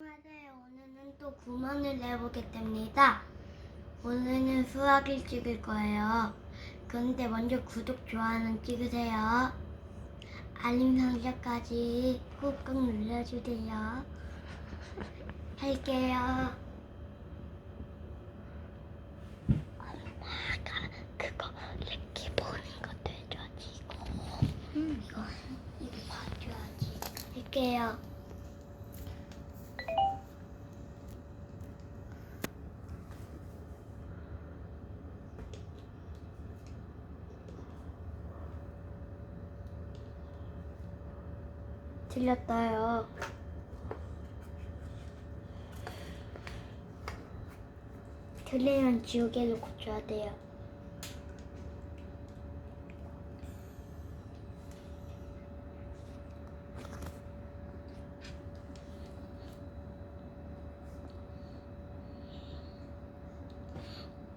안녕하세요. 오늘은 또 구멍을 내보겠답니다. 오늘은 수학을 찍을 거예요. 그런데 먼저 구독, 좋아요는 찍으세요. 알림 설정까지 꾹꾹 눌러주세요. 할게요. 엄마가 그거 이렇게 보는 것도 해줘야지. 이거. 이거, 이거 봐줘야지. 할게요. 틀렸어요. 틀리면 지우개를 고쳐야 돼요.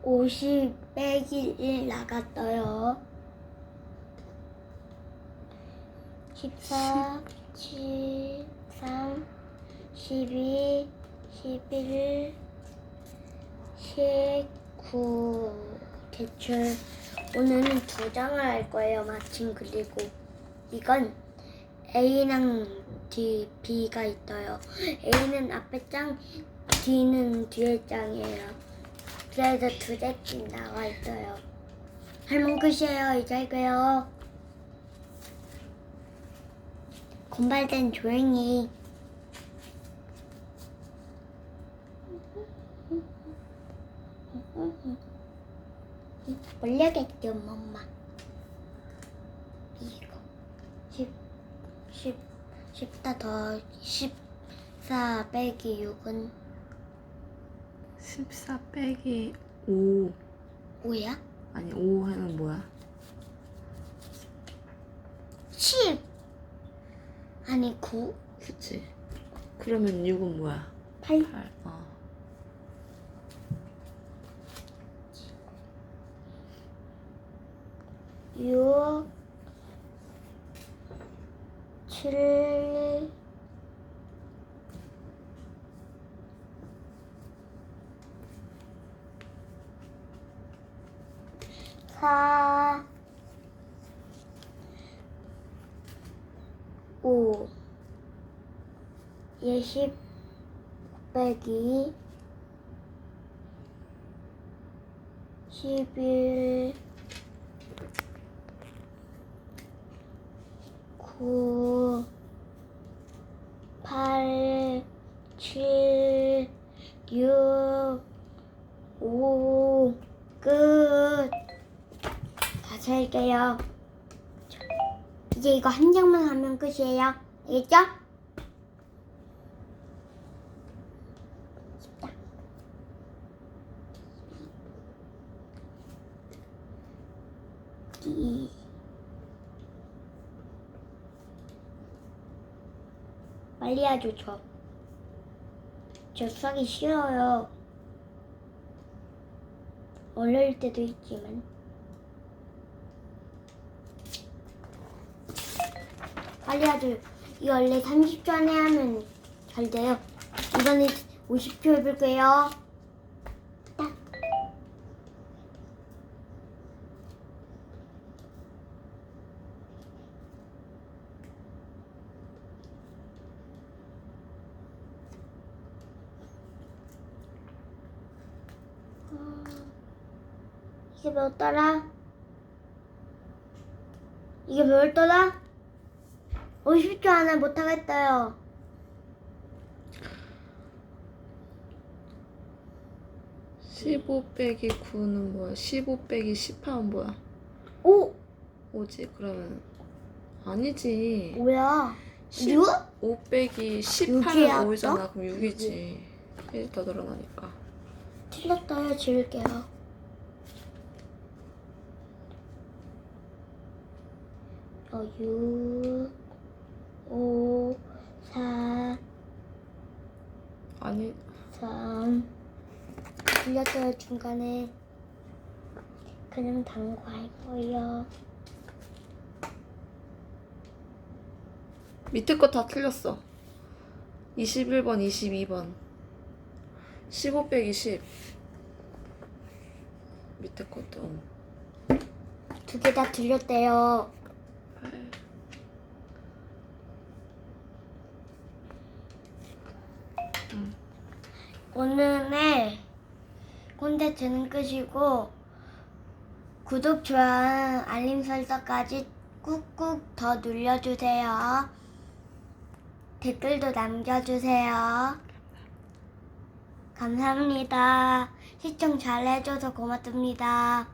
오십 빼기 일 나갔어요. 십사, 십삼, 십이, 십일, 십구. 대출 오늘은 두 장을 할 거예요. 마침 그리고 이건 A랑 D, B가 있어요. A는 앞에 장, D는 뒤에 장이에요. 그래서 두 개씩 나와 있어요. 할머니 끝이에요. 이제 할게요. 공발된 조용히. 몰려겠죠, 엄마. 이거. 10, 10, 10다 더14 빼기 6은 14 빼기 5 5야? 아니 5 하면 뭐야? 10! 아니, 9? 그치 그러면 6은 뭐야? 8? 8 어. 육, 칠, 사, 20 빼기 11 9 8 7 6 5 끝. 다시 할게요. 이제 이거 한 장만 하면 끝이에요. 알겠죠? 이. 빨리 하죠, 저. 저 수학이 싫어요. 어려울 때도 있지만. 빨리 하죠. 이거 원래 30초 안에 하면 잘 돼요. 이번에 50초 해볼게요. 이게 몇 더라? 이게 몇 더라? 50초 안에 못하겠어요. 십오 빼기 9는 뭐야? 15 빼기 18은 뭐야? 오! 뭐지? 그러면 아니지 뭐야? 10 6? 5 빼기 육이야, 18은 5잖아 또? 그럼 6이지 1더 늘어나니까 틀렸어요. 지울게요. 어, 6, 5, 4, 아니 3. 틀렸어요. 중간에. 그냥 당구 할 거예요. 밑에 거 다 틀렸어 21번, 22번. 15 빼기 10. 밑에 것도. 두 개다 틀렸대요. 오늘의 콘텐츠는 끝이고 구독, 좋아요, 알림 설정까지 꾹꾹 더 눌러주세요. 댓글도 남겨주세요. 감사합니다. 시청 잘해줘서 고맙습니다.